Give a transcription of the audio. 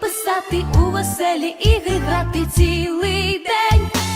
писати у веселі ігри грати цілий день.